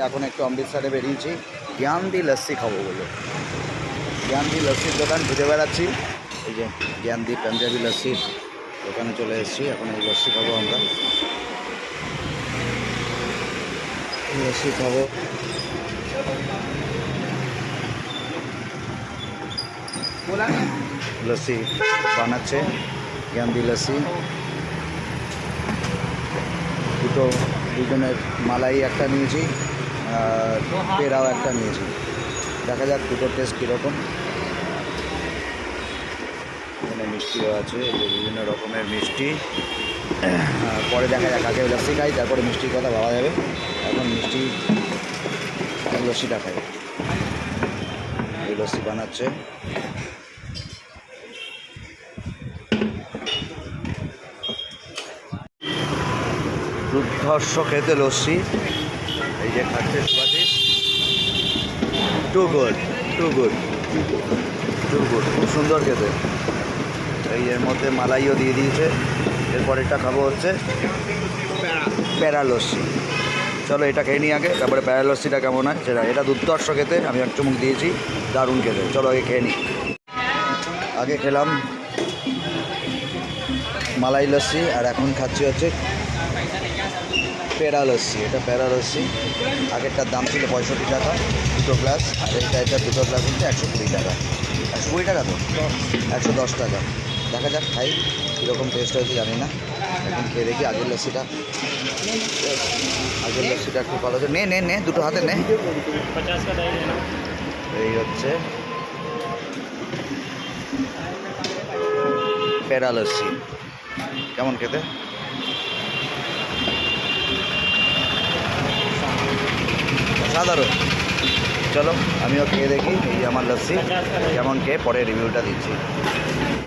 এখন একটু অমৃতসরে বেরিয়েছি। জ্ঞানদি লস্যি খাব বলে। জ্ঞানদি লস্যির দোকান খুঁজে বেড়াচ্ছি। এই যে জ্ঞানদি পাঞ্জাবি লস্যির দোকানে চলে এসেছি। এখন এই লস্যি খাব আমরা। লস্যি খাব। লস্যি বানাচ্ছে জ্ঞানদি লস্যি। দুটো দুজনের মালাই একটা নিয়েছি। পেরাও একটা নিয়েছি দেখা যাক দুটো টেস্ট কীরকম। এখানে মিষ্টিও আছে বিভিন্ন রকমের মিষ্টি। পরে দেখা যাক, আগে লস্যি খাই, তারপরে মিষ্টির কথা ভাবা যাবে। এখন মিষ্টি লস্যিটা খাই। এই লস্যি বানাচ্ছে। দুর্ধর্ষ খেতে লস্যি। যে খাচ্ছে Subhashis too good too good too good খুব সুন্দর খেতে। এই এর মধ্যে মালাইও দিয়ে দিয়েছে। এরপরেরটা খাব হচ্ছে প্যারা লস্যি। চলো এটা খেয়ে নিই আগে, তারপরে প্যারা লস্যিটা কেমন হয় সেটা। এটা দুর্দর্শ খেতে, আমি এক চুমুক দিয়েছি, দারুণ খেতে। চলো আগে খেয়ে নিই। আগে খেলাম মালাই লস্যি, আর এখন খাচ্ছি হচ্ছে প্যারালসি লস্যি এটা প্যারালসি লস্যি আগেরটার দাম ছিল পঁয়ষট্টি টাকা, দুটো গ্লাস আর এটা এটা দুটো গ্লাস হচ্ছে একশো কুড়ি টাকা। একশো কুড়ি টাকা তো? একশো দশ টাকা। দেখা যাক, খাই, কীরকম টেস্ট হয়েছে জানি না। এখন খেয়ে দেখি আগের লস্যিটা। আগের লস্যিটা একটু ভালো হচ্ছে নে নে নে, দুটো হাতে নে। এই হচ্ছে প্যারালসি লস্যি কেমন খেতে? অসাধারণ চলো আমিও খেয়ে দেখি এই আমার লস্যি কেমন খেয়ে পরে রিভিউটা দিচ্ছি।